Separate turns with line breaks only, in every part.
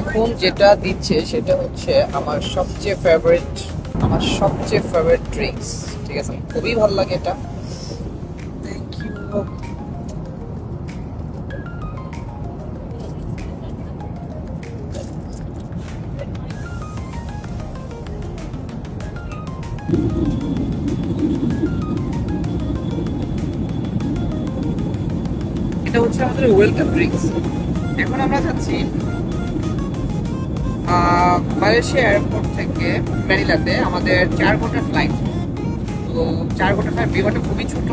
এখন যেটা দিচ্ছে সেটা হচ্ছে আমার সবচেয়ে ফেভারিট আমার সবচেয়ে ফেভারিট ড্রিঙ্কস ঠিক আছে? খুবই ভালো লাগে এটা। এটা হচ্ছে আমাদের ওয়েলকাম ড্রিঙ্কস এখন আমরা যাচ্ছি মালয়েশিয়া এয়ারপোর্ট থেকে ম্যানিলাতে আমাদের চার ঘণ্টার ফ্লাইট তো চার ঘণ্টার ফ্লাইট বিমানটা খুবই ছোট।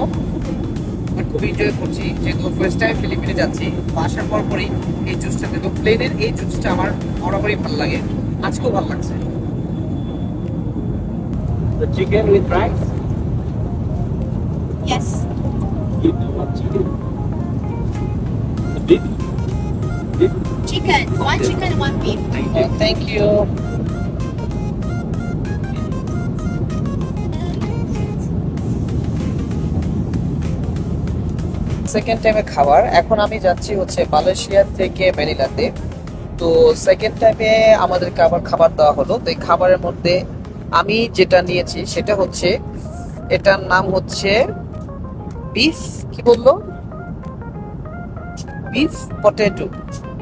বাট খুব এনজয় করছি যেহেতু ফার্স্ট টাইম ফিলিপিনে যাচ্ছি আসার পর পরই এই জুসটা কিন্তু প্লেনের এই জুসটা আমার বরাবরই ভালো লাগে আজকেও ভালো লাগছে
The chicken with rice?
Yes.
You know what chicken? Beef? Beef?
Chicken. One chicken, one beef.
Thank you.
Thank you second টাইমে খাবার এখন আমি যাচ্ছি হচ্ছে মালয়েশিয়া থেকে ম্যানিলাতে। তো সেকেন্ড টাইমে আমাদের খাবার খাবার দেওয়া হলো। তো এই খাবারের মধ্যে আমি যেটা নিয়েছি সেটা হচ্ছে, এটার নাম হচ্ছে বিফ কি বলল? বিফ পটেটো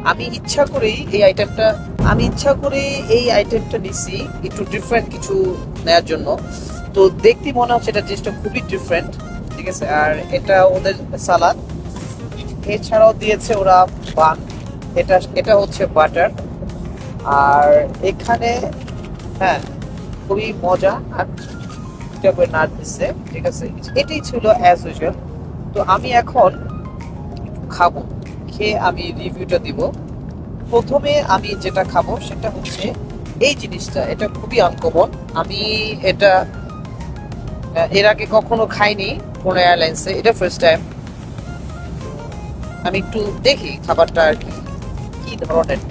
আমি ইচ্ছা করেই এই আইটেমটা আমি ইচ্ছা করে এই আইটেমটা নিছি একটু ডিফারেন্ট কিছু নেয়ার জন্য। তো দেখতে মনে হচ্ছে এটা জিনিসটা খুবই ডিফারেন্ট ঠিক আছে, আর এটা ওদের সালাদ। এছাড়াও দিয়েছে ওরা বান। এটা এটা হচ্ছে বাটার। আর এখানে হ্যাঁ খুবই মজা। আর করে নাচ দিচ্ছে ঠিক আছে। এটাই ছিল অ্যাজ ইউজুয়াল তো আমি এখন খাব। খেয়ে আমি রিভিউটা দিব। প্রথমে আমি যেটা খাব সেটা হচ্ছে এই জিনিসটা। এটা খুবই আনকমন আমি এটা এর আগে কখনো খাইনি। কোনো এয়ারলাইন্সে এটা ফার্স্ট টাইম আমি একটু দেখি খাবারটা আর কি কি ধরনের।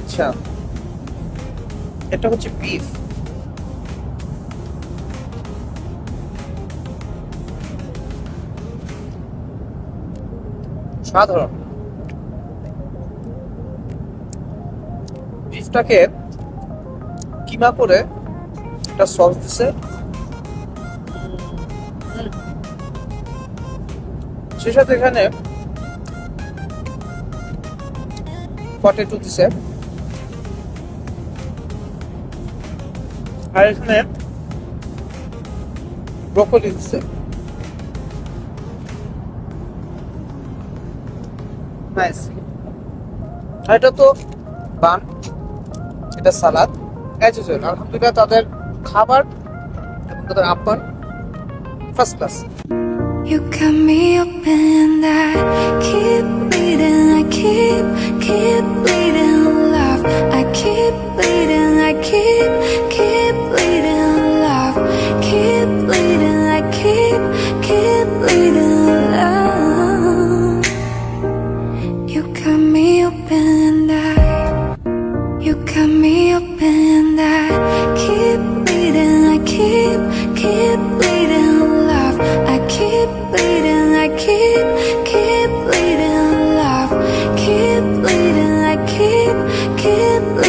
আচ্ছা এটা হচ্ছে বিফ সাধারণ। বিফটাকে কিমা করে একটা সস দিছে? সে সাথে এখানে পটেটো দিছে। আর এখানে ব্রকলি দিছে। নাইস এটা তো বান এটা সালাদ অ্যাজ ইউজুয়াল আলহামদুলিল্লাহ তাদের খাবার এবং তাদের আপ্যায়ন first class
You got me open that keep bleeding, I keep, keep bleeding love. I keep bleeding, I keep, keep bleeding love. Keep bleeding, I keep, keep bleeding love. You got me open it